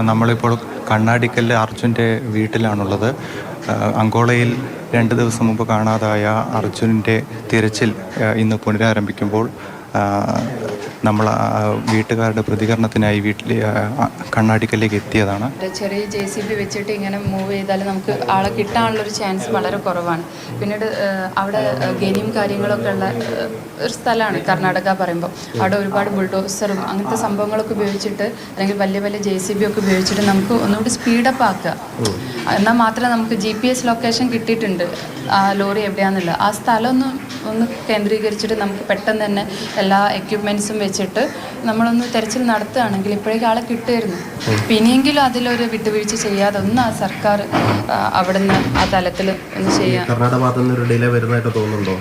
നമ്മളിപ്പോൾ കണ്ണാടിക്കല്ല് അർജുന്റെ വീട്ടിലാണുള്ളത്. അങ്കോളയിൽ രണ്ട് ദിവസം മുമ്പ് കാണാതായ അർജുന്റെ തിരച്ചിൽ ഇന്ന് പുനരാരംഭിക്കുമ്പോൾ നമ്മൾ വീട്ടുകാരുടെ പ്രതികരണത്തിനായി വീട്ടിൽ കണ്ണാടിക്കല്ലേക്ക് എത്തിയതാണ്. ചെറിയ ജെ സി ബി വെച്ചിട്ട് ഇങ്ങനെ മൂവ് ചെയ്താൽ നമുക്ക് ആളെ കിട്ടാനുള്ളൊരു ചാൻസ് വളരെ കുറവാണ്. പിന്നീട് അവിടെ ഗനിയും കാര്യങ്ങളൊക്കെ ഉള്ള ഒരു സ്ഥലമാണ് കർണാടക പറയുമ്പോൾ അവിടെ ഒരുപാട് ബുൾഡോസറും അങ്ങനത്തെ സംഭവങ്ങളൊക്കെ ഉപയോഗിച്ചിട്ട് അല്ലെങ്കിൽ വലിയ വലിയ ജെ സി ബി ഒക്കെ ഉപയോഗിച്ചിട്ട് നമുക്ക് ഒന്നുകൂടി സ്പീഡപ്പ് ആക്കുക. എന്നാൽ മാത്രമേ നമുക്ക് ജി പി എസ് ലൊക്കേഷൻ കിട്ടിയിട്ടുണ്ട്. ആ ലോറി എവിടെയാണെന്നുള്ളത് ആ സ്ഥലം ഒന്ന് ഒന്ന് കേന്ദ്രീകരിച്ചിട്ട് നമുക്ക് പെട്ടെന്ന് തന്നെ എല്ലാ എക്യുപ്മെൻസും വെച്ചിട്ട് നമ്മളൊന്ന് തെരച്ചിൽ നടത്തുകയാണെങ്കിൽ ഇപ്പോഴേക്കും ആളെ കിട്ടുമായിരുന്നു. പിന്നെയെങ്കിലും അതിലൊരു വിട്ടുവീഴ്ച ചെയ്യാതെ ഒന്ന് ആ സർക്കാർ അവിടുന്ന് ആ തലത്തിൽ ഒന്ന് ചെയ്യാൻ കർണാടക ഭാഗത്തു നിന്ന് ഒരു ഡിലേ വരുന്നതായിട്ട് തോന്നുന്നുണ്ടോ?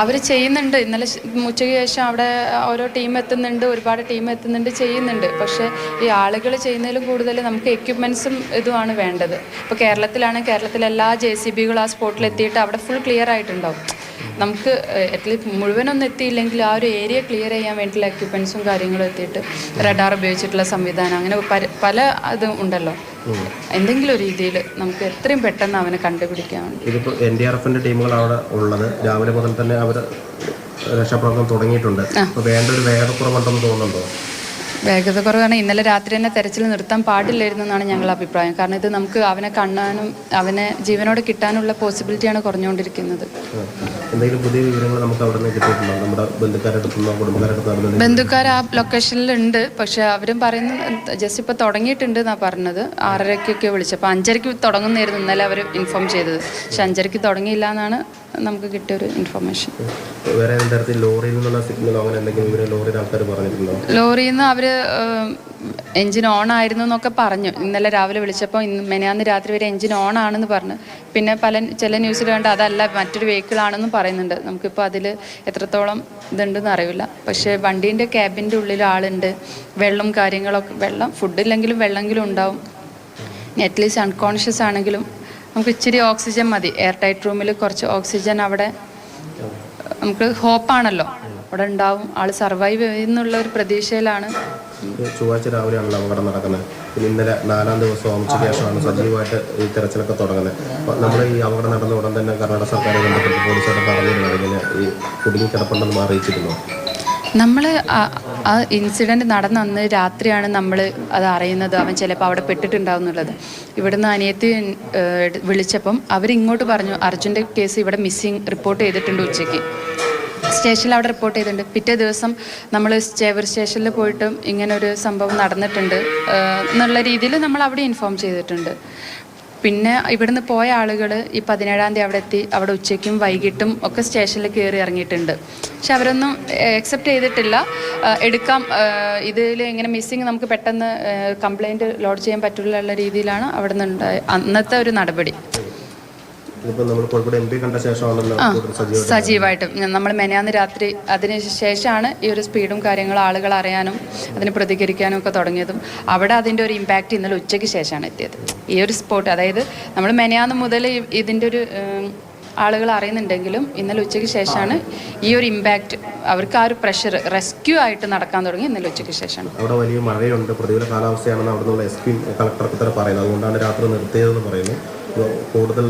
അവർ ചെയ്യുന്നുണ്ട്. ഇന്നലെ ഉച്ചയ്ക്ക് ശേഷം അവിടെ ഓരോ ടീം എത്തുന്നുണ്ട് ഒരുപാട് ടീം എത്തുന്നുണ്ട് ചെയ്യുന്നുണ്ട്. പക്ഷേ ഈ ആളുകൾ ചെയ്യുന്നതിലും കൂടുതൽ നമുക്ക് എക്യുപ്മെൻസും ഇതുമാണ് വേണ്ടത്. ഇപ്പോൾ കേരളത്തിലാണ് കേരളത്തിലെ എല്ലാ ജെ സി ബികളും ആ സ്പോട്ടിലെത്തിയിട്ട് അവിടെ ഫുൾ ക്ലിയർ ആയിട്ടുണ്ടാവും. നമുക്ക് അറ്റ്ലീസ്റ്റ് മുഴുവനൊന്നും എത്തിയില്ലെങ്കിൽ ആ ഒരു ഏരിയ ക്ലിയർ ചെയ്യാൻ വേണ്ടിയിട്ട് എക്യുപ്മെൻസും കാര്യങ്ങളും എത്തിയിട്ട് റഡാർ ഉപയോഗിച്ചിട്ടുള്ള സംവിധാനം അങ്ങനെ പല ഇതും ഉണ്ടല്ലോ. എന്തെങ്കിലും ഒരു രീതിയിൽ നമുക്ക് എത്രയും പെട്ടെന്ന് അവനെ കണ്ടുപിടിക്കാൻ ഇതിപ്പോൾ എൻ ഡി ആർ എഫിന്റെ ടീമുകൾ അവിടെ ഉള്ളത്. രാവിലെ മുതൽ തന്നെ അവർ രക്ഷാപ്രവർത്തനം തുടങ്ങിയിട്ടുണ്ട്. അപ്പോൾ വേണ്ട ഒരു വേഗക്കുറവുണ്ടെന്ന് തോന്നുന്നുണ്ടോ? വേഗത കുറവാണ്. ഇന്നലെ രാത്രി തന്നെ തെരച്ചിൽ നിർത്താൻ പാടില്ലായിരുന്നു എന്നാണ് ഞങ്ങളുടെ അഭിപ്രായം. കാരണം ഇത് നമുക്ക് അവനെ കാണാനും അവനെ ജീവനോടെ കിട്ടാനുള്ള പോസിബിലിറ്റിയാണ് കുറഞ്ഞുകൊണ്ടിരിക്കുന്നത്. എന്തെങ്കിലും പുതിയ വിവരങ്ങൾ നമുക്ക് അവിടെ നിന്ന് കിട്ടിയിട്ടുണ്ടോ നമ്മുടെ ബന്ധുക്കാർ ആ ലൊക്കേഷനിലുണ്ട് പക്ഷെ അവരും പറയുന്നു ജസ്റ്റ് ഇപ്പോൾ തുടങ്ങിയിട്ടുണ്ട് എന്നാണ് പറഞ്ഞത്. ആറരയ്ക്കൊക്കെ വിളിച്ചപ്പോൾ അഞ്ചരയ്ക്ക് തുടങ്ങുന്നതായിരുന്നു ഇന്നലെ അവർ ഇൻഫോം ചെയ്തത്. പക്ഷെ അഞ്ചരയ്ക്ക് തുടങ്ങിയില്ല എന്നാണ് നമുക്ക് കിട്ടിയ ഒരു ഇൻഫർമേഷൻ വേറെ തരത്തിൽ ലോറിയിൽ നിന്നുള്ള സിഗ്നലോ അങ്ങനെ എന്തെങ്കിലും വിവരം ലോറിയിൽ ആൾക്കാർ പറഞ്ഞിട്ടുണ്ടോ? ലോറിയിൽ നിന്ന് അവർ എൻജിൻ ഓൺ ആയിരുന്നു എന്നൊക്കെ പറഞ്ഞു. ഇന്നലെ രാവിലെ വിളിച്ചപ്പോൾ ഇന്ന് മെനയാന്ന് രാത്രി വരെ എഞ്ചിൻ ഓൺ ആണെന്ന് പറഞ്ഞു. പിന്നെ പല ചില ന്യൂസിൽ കണ്ട് അതല്ല മറ്റൊരു വെഹിക്കിൾ ആണെന്നും പറയുന്നുണ്ട്. നമുക്കിപ്പോൾ അതിൽ എത്രത്തോളം ഇതുണ്ടെന്ന് അറിയില്ല. പക്ഷേ വണ്ടീന്റെ ക്യാബിന്റെ ഉള്ളിൽ ആളുണ്ട്. വെള്ളം കാര്യങ്ങളൊക്കെ വെള്ളം ഫുഡില്ലെങ്കിലും വെള്ളമെങ്കിലും ഉണ്ടാവും. അറ്റ്ലീസ്റ്റ് അൺകോൺഷ്യസ് ആണെങ്കിലും നമുക്ക് ഇച്ചിരി ഓക്സിജൻ മതി. എയർ ടൈറ്റ് റൂമിൽ കുറച്ച് ഓക്സിജൻ അവിടെ നമുക്ക് ഹോപ്പാണല്ലോ അവിടെ ഉണ്ടാവും. ആൾ സർവൈവ് ചെയ്യുന്നുള്ള ഒരു പ്രതീക്ഷയിലാണ്. ചൊവ്വാഴ്ച രാവിലെയാണല്ലോ അപകടം നടക്കുന്നത്. പിന്നെ ഇന്നലെ നാലാം ദിവസം ഉച്ചയ്ക്ക് ശേഷമാണ് സജീവമായിട്ട് ഈ തെരച്ചിലൊക്കെ തുടങ്ങുന്നത്. അപ്പോൾ നമ്മൾ ഈ അപകടം നടന്ന ഉടൻ തന്നെ കർണാടക സർക്കാർ ബന്ധപ്പെട്ട് പോലീസായിട്ട് പറഞ്ഞിരുന്നു. ഇങ്ങനെ ഈ കുടുങ്ങി കിടപ്പുണ്ടെന്ന് അറിയിച്ചിരുന്നു. നമ്മൾ ആ ഇൻസിഡന്റ് നടന്ന അന്ന് രാത്രിയാണ് നമ്മൾ അത് അറിയുന്നത്. അവൻ ചിലപ്പോൾ അവിടെ പെട്ടിട്ടുണ്ടാവും എന്നുള്ളത്. ഇവിടുന്ന് അനിയത്തി വിളിച്ചപ്പം അവരിങ്ങോട്ട് പറഞ്ഞു അർജുന്റെ കേസ് ഇവിടെ മിസ്സിങ് റിപ്പോർട്ട് ചെയ്തിട്ടുണ്ട് ഉച്ചയ്ക്ക്. സ്റ്റേഷനിൽ അവിടെ റിപ്പോർട്ട് ചെയ്തിട്ടുണ്ട്. പിറ്റേ ദിവസം നമ്മൾ ചേവർ സ്റ്റേഷനിൽ പോയിട്ടും ഇങ്ങനെ ഒരു സംഭവം നടന്നിട്ടുണ്ട്. എന്നുള്ള രീതിയിൽ നമ്മൾ അവിടെ ഇൻഫോം ചെയ്തിട്ടുണ്ട്. പിന്നെ ഇവിടുന്ന് പോയ ആളുകൾ ഈ പതിനേഴാം തീയതി അവിടെ എത്തി അവിടെ ഉച്ചയ്ക്കും വൈകിട്ടും ഒക്കെ സ്റ്റേഷനിൽ കയറി ഇറങ്ങിയിട്ടുണ്ട്. പക്ഷെ അവരൊന്നും അക്സെപ്റ്റ് ചെയ്തിട്ടില്ല. എടുക്കാം ഇതിൽ ഇങ്ങനെ മിസ്സിങ് നമുക്ക് പെട്ടെന്ന് കംപ്ലൈന്റ് ലോഡ് ചെയ്യാൻ പറ്റില്ല ഉള്ള രീതിയിലാണ് അവിടെ നിന്നുണ്ടായ അന്നത്തെ ഒരു നടപടി. സജീവമായിട്ടും നമ്മൾ മെനയാന്ന് രാത്രി അതിന് ശേഷമാണ് ഈ ഒരു സ്പീഡും കാര്യങ്ങളും ആളുകൾ അറിയാനും അതിന് പ്രതികരിക്കാനും ഒക്കെ തുടങ്ങിയതും. അവിടെ അതിന്റെ ഒരു ഇമ്പാക്റ്റ് ഇന്നലെ ഉച്ചയ്ക്ക് ശേഷമാണ് എത്തിയത്. ഈ ഒരു സ്പോട്ട് അതായത് നമ്മൾ മെനയാന്ന് മുതൽ ഇതിന്റെ ഒരു ആളുകൾ അറിയുന്നുണ്ടെങ്കിലും ഇന്നലെ ഉച്ചയ്ക്ക് ശേഷമാണ് ഈ ഒരു ഇമ്പാക്റ്റ് അവർക്ക് ആ ഒരു പ്രഷർ റെസ്ക്യൂ ആയിട്ട് നടക്കാൻ തുടങ്ങി ഇന്നലെ ഉച്ചയ്ക്ക് ശേഷമാണ്. അവിടെ വലിയ മഴയുണ്ട്. പ്രതികൂല കാലാവസ്ഥയാണെന്ന് അവിടെ നിന്നുള്ള എസ് പി കളക്ടർക്ക് തന്നെ പറയുന്നത് അതുകൊണ്ടാണ് രാത്രി നിർത്തിയതെന്ന് പറയുന്നു. അപ്പോൾ കൂടുതൽ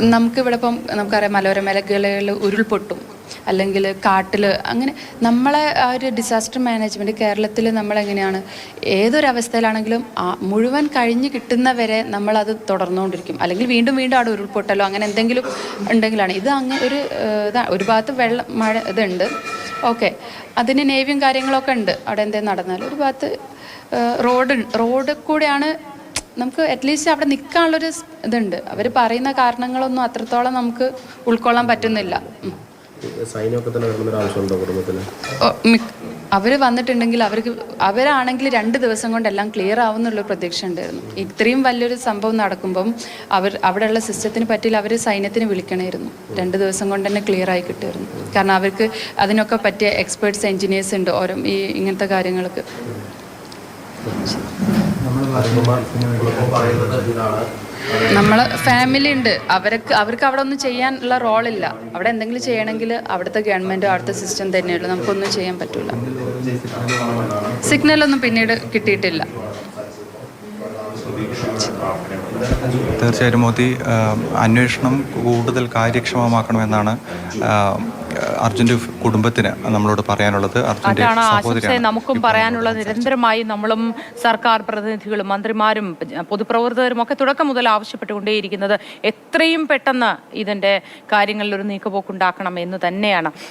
നമുക്ക് ഇവിടെ ഇപ്പം നമുക്കറിയാം മലയോര മേഖലകളിൽ ഉരുൾപൊട്ടും അല്ലെങ്കിൽ കാട്ടിൽ അങ്ങനെ നമ്മളെ ആ ഒരു ഡിസാസ്റ്റർ മാനേജ്മെന്റ് കേരളത്തിൽ നമ്മളെങ്ങനെയാണ്? ഏതൊരവസ്ഥയിലാണെങ്കിലും മുഴുവൻ കഴിഞ്ഞ് കിട്ടുന്നവരെ നമ്മളത് തുടർന്നുകൊണ്ടിരിക്കും. അല്ലെങ്കിൽ വീണ്ടും വീണ്ടും അവിടെ ഉരുൾപൊട്ടലോ അങ്ങനെ എന്തെങ്കിലും ഉണ്ടെങ്കിലാണ്. ഇത് അങ്ങനെ ഒരു ഇതാ ഒരു ഭാഗത്ത് വെള്ളം മഴ ഇതുണ്ട്. ഓക്കെ. അതിന് നേവിയും കാര്യങ്ങളൊക്കെ ഉണ്ട്. അവിടെ എന്തേ നടന്നാൽ ഒരു ഭാഗത്ത് റോഡ് റോഡ് കൂടെയാണ് നമുക്ക് അറ്റ്ലീസ്റ്റ് അവിടെ നിൽക്കാനുള്ളൊരു ഇതുണ്ട്. അവർ പറയുന്ന കാരണങ്ങളൊന്നും അത്രത്തോളം നമുക്ക് ഉൾക്കൊള്ളാൻ പറ്റുന്നില്ല. അവർ വന്നിട്ടുണ്ടെങ്കിൽ അവർക്ക് അവരാണെങ്കിൽ രണ്ട് ദിവസം കൊണ്ട് എല്ലാം ക്ലിയർ ആവുന്നുള്ള പ്രതീക്ഷ ഉണ്ടായിരുന്നു ഇത്രയും വലിയൊരു സംഭവം നടക്കുമ്പം അവർ അവിടെയുള്ള സിസ്റ്റത്തിന് പറ്റിയില്ല അവർ സൈന്യത്തിന് വിളിക്കണമായിരുന്നു രണ്ട് ദിവസം കൊണ്ട് തന്നെ ക്ലിയർ ആയി കിട്ടുമായിരുന്നു കാരണം അവർക്ക് അതിനൊക്കെ പറ്റിയ എക്സ്പേർട്സ് എഞ്ചിനീയേഴ്സ് ഉണ്ട് ഓരോ ഈ ഇങ്ങനത്തെ കാര്യങ്ങൾക്ക് നമ്മൾ ഫാമിലി ഉണ്ട്. അവർക്ക് അവർക്ക് അവിടെ ഒന്നും ചെയ്യാനുള്ള റോളില്ല അവിടെ എന്തെങ്കിലും ചെയ്യണമെങ്കിൽ അവിടുത്തെ ഗവൺമെന്റ് അവിടുത്തെ സിസ്റ്റം തന്നെയുള്ളൂ. നമുക്കൊന്നും ചെയ്യാൻ പറ്റില്ല സിഗ്നലൊന്നും പിന്നീട് കിട്ടിയിട്ടില്ല. തീർച്ചയായിട്ടും മോദി അന്വേഷണം കൂടുതൽ കാര്യക്ഷമമാക്കണമെന്നാണ് അർജുന്റെ കുടുംബത്തിന് നമ്മളോട് പറയാനുള്ളത് അർജുന്റെ നമുക്കും പറയാനുള്ളത് നിരന്തരമായി നമ്മളും സർക്കാർ പ്രതിനിധികളും മന്ത്രിമാരും പൊതുപ്രവർത്തകരും ഒക്കെ തുടക്കം മുതൽ ആവശ്യപ്പെട്ടുകൊണ്ടേയിരിക്കുന്നത് എത്രയും പെട്ടെന്ന് ഇതിന്റെ കാര്യങ്ങളിൽ ഒരു നീക്കുപോക്കുണ്ടാക്കണം എന്ന് തന്നെയാണ്.